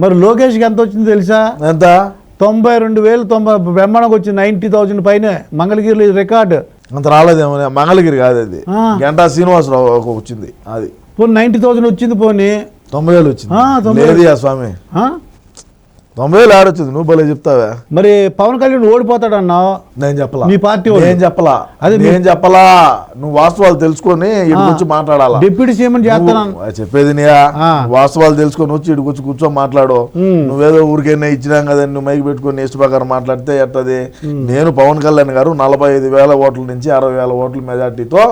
మరి లోకేష్కి ఎంత వచ్చింది తెలుసా? ఎంత? తొంభై రెండు వేలు తొంభై బ్రహ్మాండంగా వచ్చింది నైంటీ థౌజండ్ పైన. మంగళగిరి రికార్డు. అంత రాలేదేమో మంగళగిరి కాదు అది. గంటా శ్రీనివాసరావు వచ్చింది అది. పోనీ నైంటీ థౌజండ్ వచ్చింది పోనీ. తొంభై వేలు వచ్చింది. స్వామి? తొంభై వేలు ఆడొచ్చింది నువ్వు భలే చెప్తావా. మరి పవన్ కళ్యాణ్ ఓడిపోతాడు అన్నావు నేను చెప్పలా. మీ పార్టీ. నేను చెప్పలా. అదే నేను చెప్పలా. నువ్వు వాస్తవాలు తెలుసుకొని వచ్చి మాట్లాడాలా? డిప్యూటీ సీఎం చేస్తాను? చెప్పేది నీయా. వాస్తవాలు తెలుసుకొని వచ్చి ఇటు వచ్చి కూర్చొని మాట్లాడు. నువ్వేదో ఊరికైనా ఇచ్చినాం కదా నువ్వు మైకి పెట్టుకొని ఇష్ట ప్రకారం మాట్లాడితే ఎట్టది? నేను పవన్ కళ్యాణ్ గారు నలభై ఐదు వేల ఓట్ల నుంచి అరవై వేల ఓట్ల మెజార్టీతో.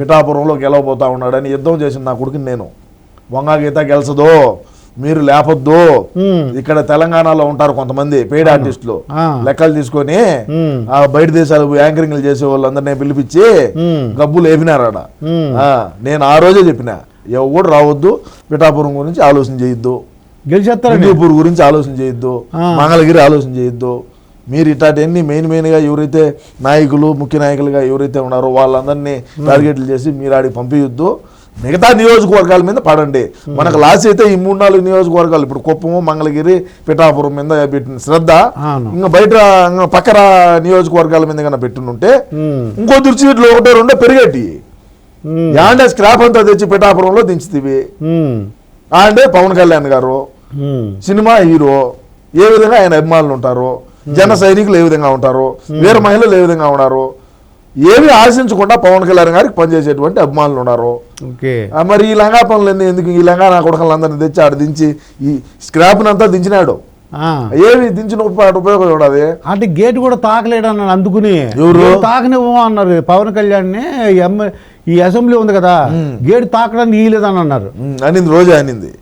పిఠాపురంలో గెలవబోతా ఉన్నాడని యుద్ధం చేసిన నా కొడుకుని నేను. వంగ గీత గెలసదు? మీరు లేపొద్దు. ఇక్కడ తెలంగాణలో ఉంటారు కొంతమంది పెయిడ్ ఆర్టిస్టులు. లెక్కలు తీసుకొని బయట దేశాలు యాంకరింగ్లు చేసే వాళ్ళందరినీ పిలిపించి. గబ్బులు లేపినారాడ ఉమ్. ఆ, నేను ఆ రోజే చెప్పిన ఎవడు రావద్దు పిఠాపురం గురించి ఆలోచన చేయొద్దు. గెలిచేస్తారండి. హిందూపూర్ గురించి ఆలోచన చేయొద్దు. మంగళగిరి ఆలోచన చేయొద్దు. మీరు ఇట్లాంటివన్నీ మెయిన్ మెయిన్గా ఎవరైతే నాయకులు ముఖ్య నాయకులుగా ఎవరైతే ఉన్నారో వాళ్ళందరినీ టార్గెట్లు చేసి మీరు ఆడికి పంపించొద్దు మిగతా నియోజకవర్గాల మీద పడండి మనకు లాస్ అయితే ఈ మూడు నాలుగు నియోజకవర్గాలు ఇప్పుడు కుప్పము మంగళగిరి పిఠాపురం మీద పెట్టిన శ్రద్ధ. ఇంకా బయట పక్కన నియోజకవర్గాల మీద కన్నా పెట్టునుంటే. ఇంకో దుర్చీట్లు ఒకటో రెండో పెరిగేటి. యాండే స్క్రాప్ అంతా తెచ్చి పిఠాపురంలో దించుతీవి. అంటే పవన్ కళ్యాణ్ గారు. సినిమా హీరో ఏ విధంగా ఆయన అభిమానులు ఉంటారు జన సైనికులు ఏ విధంగా ఉంటారు వీర మహిళలు ఏ విధంగా ఉన్నారు ఏమి ఆశించకుండా పవన్ కళ్యాణ్ గారికి పనిచేసేటువంటి అభిమానులు ఉన్నారు మరి ఈ లంగా పనులన్నీ ఎందుకు ఈ లంగా నా కొడుకులందరినీ తెచ్చి ఆడ దించి ఈ స్క్రాప్ని అంతా దించినాడు. ఏమి దించిన ఉప- ఉపయోగం చూడాలి అంటే గేట్ కూడా తాకలేడు అన్నాడు అందుకుని. ఎవరు? తాకనివ్వం అన్నారు. పవన్ కళ్యాణ్ ఈ అసెంబ్లీ ఉంది కదా గేట్ తాకడానికి ఇయ్యలేదని అన్నారు. అనింది రోజే అనింది.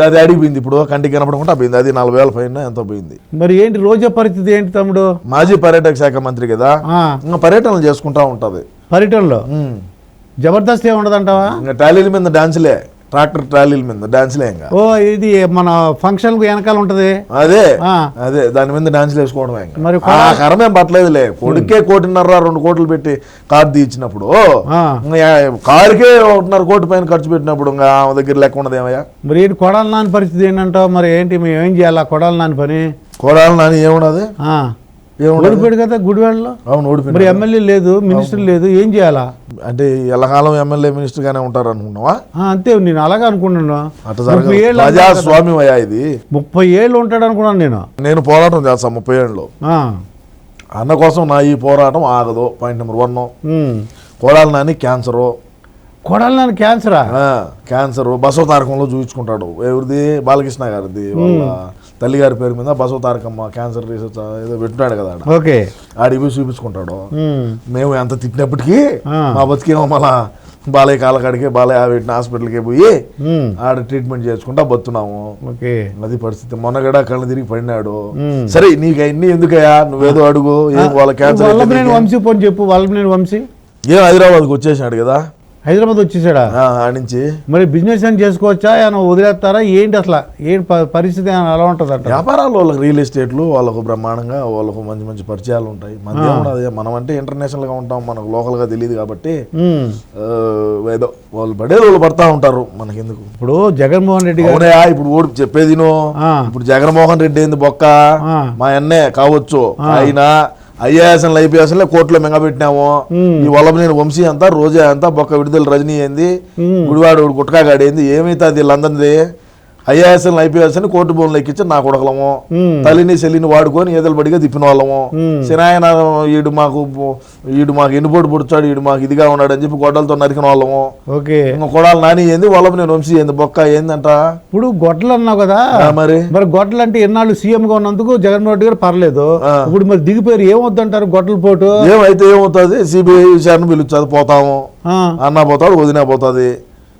అది అడిగిపోయింది ఇప్పుడు కంటికి కనపడకుండా పోయింది. అది నలభై వేల పైన ఎంతో పోయింది. మరి ఏంటి రోజా పరిస్థితి ఏంటి తమ్ముడు? మాజీ పర్యాటక శాఖ మంత్రి కదా పర్యటనలు చేసుకుంటా ఉంటది. పర్యటనలో. జబర్దస్త్ ఏమి ఉండదంటావా? ఇంకా ట్రాలీల మీద డాన్సులే. ట్రాక్టర్ ట్రాలీల మీద డాన్సులే ఇంకా. ఓ ఇది మన ఫంక్షన్ వెనకాల ఉంటది. అదే. అదే దాని మీద డాన్సులు వేసుకోవడమే ఇంకా. మరి ఆ కరమేం పట్టలేదులే. కొడుకే కోటిన్నర రెండు కోట్లు పెట్టి కార్ తీయించినప్పుడు. కారుకే ఒకటిన్నర కోటి పైన ఖర్చు పెట్టినప్పుడు ఇంకా ఆమె దగ్గర లెక్క ఉండదు ఏమయ్యా? మరి ఏంటి కొడాలి నాని పరిస్థితి ఏంటంటావు? మరి ఏంటి మేము ఏం చేయాలి కొడాలి నాని పని? కోడాలి నాని. ఏమున్నది ఓడిపోయాడు కదా గుడివాడలో? అవును మరి ఓడిపోయింది ఎమ్మెల్యే లేదు మినిస్టర్ లేదు ఏం చేయాలా? అంటే ఎల్లకాలం ఎమ్మెల్యే మినిస్టర్ గానే ఉంటారు అనుకున్నావా అంతే నేను అలాగే ఏళ్ళు. ప్రజాస్వామ్యం అయ్యా ఇది. ముప్పై ఏళ్ళు ఉంటాడు అనుకున్నాను నేను. నేను పోరాటం చేస్తాను ముప్పై ఏళ్ళలో. ఆ. అన్న కోసం నా ఈ పోరాటం ఆగదు. Point number one. Kodali Nani cancer. Kodali Nani క్యాన్సరా? Cancer. బసవ తారకంలో చూపించుకుంటాడు. ఎవరిది? బాలకృష్ణ గారిది. వాళ్ళ తల్లి గారి పేరు మీద బసవ తారకమ్మ క్యాన్సర్ రీసెర్చ్ ఏదో పెట్టున్నాడు కదా ఆడ. ఓకే ఆడికి పోయి చూపించుకుంటాడు. మేము ఎంత తిట్టినప్పటికీ. మా బతికేమో మళ్ళా బాలయ్య కాలకాడికి బాలయ్య పెట్టిన హాస్పిటల్కి పోయి. ఆడ ట్రీట్మెంట్ చేసుకుంటా బతున్నాము ఓకే అది పరిస్థితి మొన్నగడ కళ్ళు తిరిగి పడినాడు. సరే నీకు అన్ని ఎందుకయ్యా నువ్వేదో అడుగు వాళ్ళ క్యాన్సర్? వంశీ చెప్పు వల్లభనేని వంశీ ఏం హైదరాబాద్కి వచ్చేసినాడు కదా హైదరాబాద్ వచ్చేసాడా? నుంచి మరి బిజినెస్ అని చేసుకోవచ్చా? ఏమైనా వదిలేస్తారా? ఏంటి అసలు? ఏంటి పరిస్థితి ఎలా ఉంటుంది అంట వ్యాపారాలు వాళ్ళకి రియల్ ఎస్టేట్లు వాళ్ళకు బ్రహ్మాండంగా వాళ్ళకు మంచి మంచి పరిచయాలు ఉంటాయి. మన మనం అంటే ఇంటర్నేషనల్గా ఉంటాం మనకు లోకల్గా తెలియదు కాబట్టి ఏదో వాళ్ళు పడేది వాళ్ళు పడతా ఉంటారు మనకెందుకు? ఇప్పుడు జగన్మోహన్ రెడ్డి అవునయా ఇప్పుడు ఓడి చెప్పేది విను. ఆ. ఇప్పుడు జగన్మోహన్ రెడ్డి ఏంది బొక్క. మా అన్నే కావచ్చు. ఆయన ఐఏఎస్ ఐపీఎస్ కోర్టులో మింగబెట్టినాము ఈ వల్లభనేని వంశీ అంతా రోజే అంతా బొక్క విడుదల రజనీ ఏంది గుడివాడు గుట్కాగాడి ఏంది ఏమైతే అది వీళ్ళందరిది? ఐఏఎస్ ఐపీఎస్ అని కోర్టు భూములు ఎక్కించి నా కొడకలము. తల్లిని చెల్లిని వాడుకొని ఏదలు బడిగా తిప్పిన వాళ్ళము సినాయన ఈడు మాకు ఈడు మాకు ఎన్నుపోటు పుడుచాడు ఈడు మాకు ఇదిగా ఉన్నాడు అని చెప్పి గొడ్డలతో నరికిన వాళ్ళము. ఓకే. ఇంకా కొడాలి నాని ఏంది వల్లభనేని వంశీ ఏంది బొక్క ఏందంట? ఇప్పుడు గొడ్డలు అన్నావు కదా. మరి? మరి గొడ్డలు అంటే ఎన్నాళ్ళు సీఎం గా ఉన్నందుకు జగన్మోహన్ రెడ్డి గారు పర్లేదు. ఇప్పుడు మరి దిగిపోయారు ఏమొద్దంటారు గొడ్డల పోటు? ఏమైతే ఏమవుతుంది సిబిఐ విచారణ పిలుస్తుంది పోతాము. అన్న పోతాడు వదిన పోతుంది.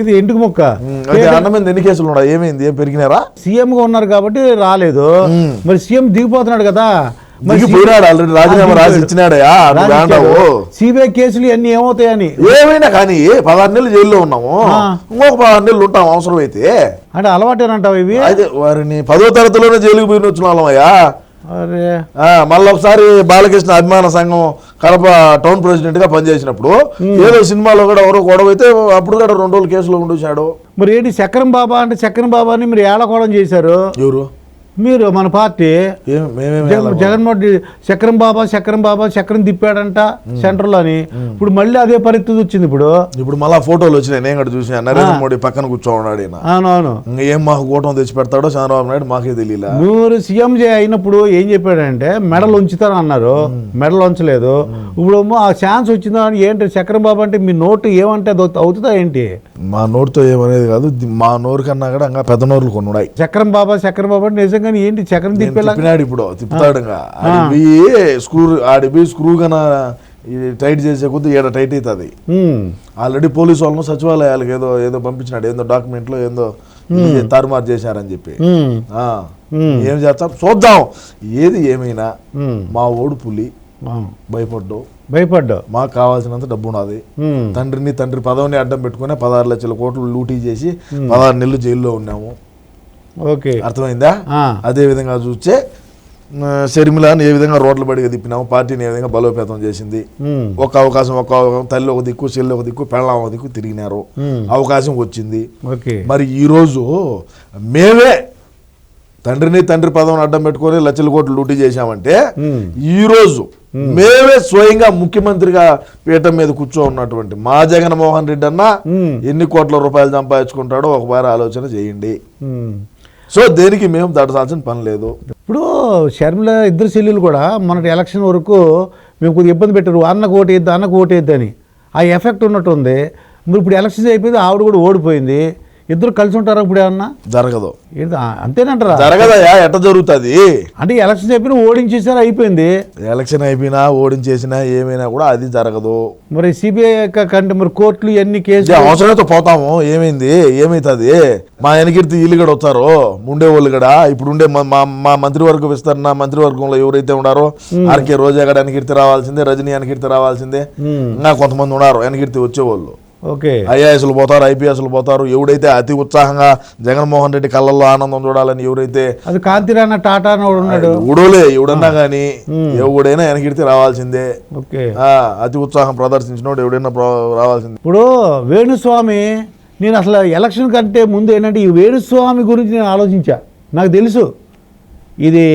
ఇది ఎంటుకు మొక్క. అంటే అన్న మీద ఎన్ని కేసులు ఉన్నాయి? ఏమైంది? ఏం పెరిగినారా సీఎం గా ఉన్నారు కాబట్టి రాలేదు. మరి సీఎం దిగిపోతున్నాడు కదా. దిగిపోయినాడు ఆల్రెడీ రాజీనామా రాసి ఇచ్చినాడయా సిబిఐ కేసులు ఇవన్నీ ఏమవుతాయని? ఏమైనా కానీ పదహారు నెలలు జైల్లో ఉన్నాము. ఇంకొక పదహారు నెలలు ఉంటాం అవసరం అయితే అంటే అలవాటేనంటావు ఇవి? అయితే వారిని పదో తరగతిలోనే జైలుకి పోయిన వచ్చిన వాళ్ళమయ్యా మళ్ళీ ఒకసారి బాలకృష్ణ అభిమాన సంఘం కడప టౌన్ ప్రెసిడెంట్గా పనిచేసినప్పుడు ఏదో సినిమాలో కూడా ఎవరో గొడవ అయితే అప్పుడు కూడా రెండు రోజులు కేసులో ఉండొచ్చాడు మరి ఏంటి చక్రం బాబా అంటే చక్రం బాబా అని మీరు ఏళకోవడం చేశారు? ఎవరు? మీరు మన పార్టీ జగన్మోహన్ రెడ్డి చక్రం బాబా చక్రం బాబా చక్రం తిప్పాడంట సెంటర్లో అని. ఇప్పుడు మళ్ళీ అదే పరిస్థితి వచ్చింది ఇప్పుడు. ఇప్పుడు మళ్ళా ఫోటోలు వచ్చినాయి. నేను కూడా చూసాను. నరేంద్ర మోడీ పక్కన కూర్చోన్నాడు అవునవును ఏం మాకు కూటమి తెచ్చి పెడతాడో చంద్రబాబు నాయుడు మాకే తెలియలే మీరు సీఎం జే అయినప్పుడు ఏం చెప్పాడంటే మెడల్ ఉంచుతాను అన్నారు. మెడల్ ఉంచలేదు. ఇప్పుడు ఆ ఛాన్స్ వచ్చిందా అని ఏంటి? చక్రం బాబు అంటే మీ నోటు ఏమంటే అది అవుతుందా ఏంటి? మా నోరుతో ఏమనేది కాదు. మా నోరు కన్నా కూడా ఇంకా పెద్ద నోరులు కొన్ని ఉన్నాయి. చక్రం బాబా చక్రం బాబా అంటే నిజంగానే ఏంటి చక్రం తిప్పేలా? తిప్పినాడు ఇప్పుడు తిప్పుతాడు ఇంకా ఆడిపోయి స్క్రూ ఆడిపోయి స్క్రూ ఇది టైట్ చేసే కొద్ది ఏడ టైట్ అవుతుంది. ఆల్రెడీ పోలీసు వాళ్ళను సచివాలయాలకు ఏదో ఏదో పంపించినాడు ఏందో డాక్యుమెంట్లో ఏందో తారుమారు చేశారని చెప్పి. ఏం చేస్తాం? చూద్దాం. ఏది ఏమైనా మా ఓడు పులి భయపడ్డు. భయపడ్డావు మాకు కావాల్సినంత డబ్బు ఉన్నది తండ్రిని తండ్రి పదవిని అడ్డం పెట్టుకుని పదహారు లక్షల కోట్లు లూటీ చేసి పదహారు నెలలు జైల్లో ఉన్నాము. ఓకే. అర్థమైందా? అదే విధంగా చూస్తే షర్మిలాని ఏ విధంగా రోడ్ల బడిగా తిప్పినాము పార్టీని ఏ విధంగా బలోపేతం చేసింది. ఒక అవకాశం ఒక అవకాశం, తల్లి ఒక దిక్కు చెల్లి ఒక దిక్కు పెళ్ళం ఒక దిక్కు తిరిగినారు. అవకాశం వచ్చింది. ఓకే. మరి ఈరోజు మేమే తండ్రిని తండ్రి పదవిని అడ్డం పెట్టుకొని లక్షల కోట్లు లూటీ చేశామంటే ఈరోజు మేమే స్వయంగా ముఖ్యమంత్రిగా పీఠం మీద కూర్చో ఉన్నటువంటి మా జగన్మోహన్ రెడ్డి అన్న ఎన్ని కోట్ల రూపాయలు సంపాదించుకుంటాడో ఒకసారి ఆలోచన చేయండి. సో దేనికి మేము దాటాల్సిన పని లేదు. ఇప్పుడు షర్మిల ఇద్దరు చెల్లెలు కూడా మొన్నటి ఎలక్షన్ వరకు మేము కొద్దిగా ఇబ్బంది పెట్టారు. అన్నకు ఓటు వేద్దు అన్నకు ఓటు వేద్దు అని. ఆ ఎఫెక్ట్ ఉన్నట్టుంది. మరి ఇప్పుడు ఎలక్షన్స్ అయిపోయింది ఆవిడ కూడా ఓడిపోయింది. ఇద్దరు కలిసి ఉంటారా ఇప్పుడు ఏమన్నా? జరగదు. అంతేనంటారా? జరగదయా ఎట్ట జరుగుతుంది? అంటే ఎలక్షన్స్ అయిపోయినా ఓడించేసారు అయిపోయింది. ఎలక్షన్ అయిపోయినా ఓడించేసినా ఏమైనా కూడా అది జరగదు. మరి సిబిఐ కంటే మరి కోర్టులు ఎన్ని కేసులు? అవసరమైతే పోతాము. ఏమైంది? ఏమైతుంది? మా వెనకిర్తి వీళ్ళు కూడా వస్తారు. ఉండే వాళ్ళు కూడా ఇప్పుడు ఉండే మా- మంత్రివర్గ విస్తరణ మంత్రివర్గంలో ఎవరైతే ఉన్నారో ఆర్కే రోజా గడ వెనకిర్తి రావాల్సిందే రజనీ వెనకిర్తి రావాల్సిందే. ఇంకా కొంతమంది ఉన్నారు వెనకిర్తి వచ్చేవాళ్ళు. ఓకే. ఐఏఎస్లు పోతారు ఐపీఎస్లు పోతారు. ఎవడైతే అతి ఉత్సాహంగా జగన్మోహన్ రెడ్డి కళ్ళల్లో ఆనందం చూడాలని ఎవరైతే అది కాంతిరాణ టాటా ఉన్నాడు. ఎవడోలే ఎవడన్నా కానీ ఎవడైనా వెనకిడితే రావాల్సిందే. ఓకే. అతి ఉత్సాహం ప్రదర్శించినోడు ఎవడైనా రావాల్సిందే. ఇప్పుడు వేణుస్వామి నేను అసలు ఎలక్షన్ కంటే ముందు ఏంటంటే ఈ వేణుస్వామి గురించి నేను ఆలోచించా. నాకు తెలుసు. ఇది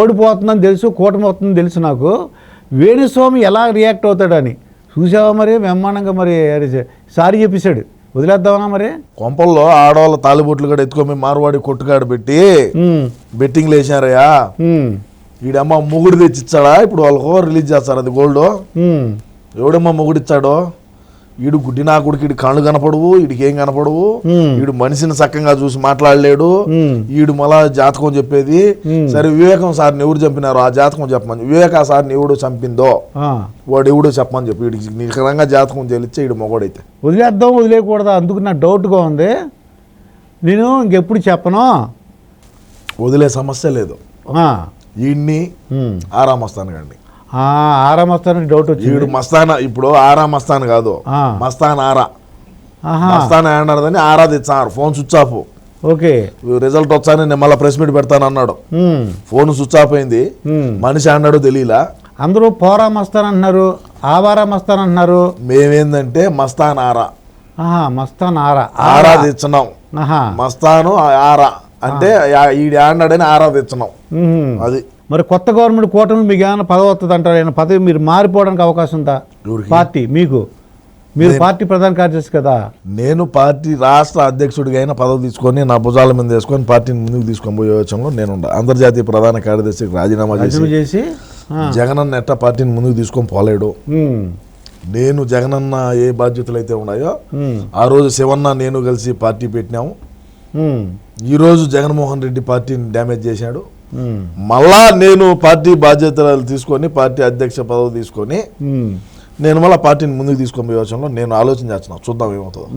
ఓడిపోతుందని తెలుసు కూటమి అవుతుందని తెలుసు నాకు. వేణుస్వామి ఎలా రియాక్ట్ అవుతాడని. చూసావా మరి? బ్రహ్మాండంగా మరి సారీ చెప్పేశాడు. వదిలేద్దామా మరి? కొంపల్లో ఆడవాళ్ళ తాలిబొట్లు కూడా ఎత్తుకొని మార్వాడి కొట్టుకాడు పెట్టి ఉమ్, బెట్టింగ్లు వేసారయ్యా ఈడమ్మ మొగుడు తెచ్చిచ్చాడా? ఇప్పుడు వాళ్ళకు రిలీజ్ చేస్తారు అది గోల్డ్. ఎవడమ్మా మొగుడు ఈడు గుడ్డి నా కొడుకు ఈడు కళ్ళు కనపడవు ఈడికి ఏం కనపడవు. ఈడు మనిషిని చక్కగా చూసి మాట్లాడలేడు. ఈడు మళ్ళా జాతకం చెప్పేది. సరే వివేకం సార్ని ఎవరు చంపినారో ఆ జాతకం చెప్పమని. వివేక సార్ని ఎవడు చంపిందో వాడు ఎవడో చెప్పమని చెప్పి. వీడికి నిఖరంగా జాతకం చెల్లిస్తే ఈడు మొగోడైతే. వదిలేద్దాం వదిలేయకూడదా అందుకు నాకు డౌట్గా ఉంది. నేను ఇంకెప్పుడు చెప్పను? వదిలే సమస్య లేదు. ఆ, ఈడిని ఉమ్. ఆరా మస్తాన్ డౌట్ వచ్చింది. మస్తాన ఇప్పుడు ఆరా మస్తాన్ కాదు. మస్తాన్ ఆరా. ఆహా. మస్తాన్ ఆడదని ఆరా తెచ్చారు. Phone switch off. Okay. Result వచ్చాను నేను మళ్ళీ ప్రెస్ మీట్ పెడతాను అన్నాడు. ఫోన్ స్విచ్ ఆఫ్ అయింది. మనిషి ఆడాడో తెలియలా అందరూ పోరా మస్తాన్ అంటున్నారు ఆవారా మస్తాన్ అంటున్నారు. మేమేందంటే మస్తాన్ ఆరా. మస్తాన్ ఆరా. ఆరా తెచ్చినాం. ఆహా. మస్తాను ఆరా. అంటే ఈడు ఆడాడని ఆరా తెచ్చినాం. ఉహుం. అది. మరి కొత్త గవర్నమెంట్ కూటమి మీకు ఏమైనా పదవి వస్తుంది అంటారు? ఏమైనా పదవి మీరు మారిపోవడానికి అవకాశం ఉందా? పార్టీ మీకు. మీరు పార్టీ ప్రధాన కార్యదర్శి కదా. నేను పార్టీ రాష్ట్ర అధ్యక్షుడిగా అయినా పదవి తీసుకొని నా భుజాల మీద వేసుకొని పార్టీని ముందుకు తీసుకొని పోయే వచ్చంలో నేను అంతర్జాతీయ ప్రధాన కార్యదర్శికి రాజీనామా చేసి జగనన్న ఎట్ట పార్టీని ముందుకు తీసుకొని పోలేడు. నేను జగనన్న ఏ బాధ్యతలు అయితే ఉన్నాయో ఆ రోజు శివన్న నేను కలిసి పార్టీ పెట్టినాము. ఉమ్, ఈ రోజు జగన్మోహన్ రెడ్డి పార్టీని డ్యామేజ్ చేశాడు. మళ్ళా నేను పార్టీ బాధ్యతలు తీసుకొని పార్టీ అధ్యక్ష పదవి తీసుకొని నేను మళ్ళీ పార్టీని ముందుకు తీసుకొని పోయే వచ్చంలో నేను ఆలోచన చేస్తున్నాను చూద్దాం ఏమవుతుందో.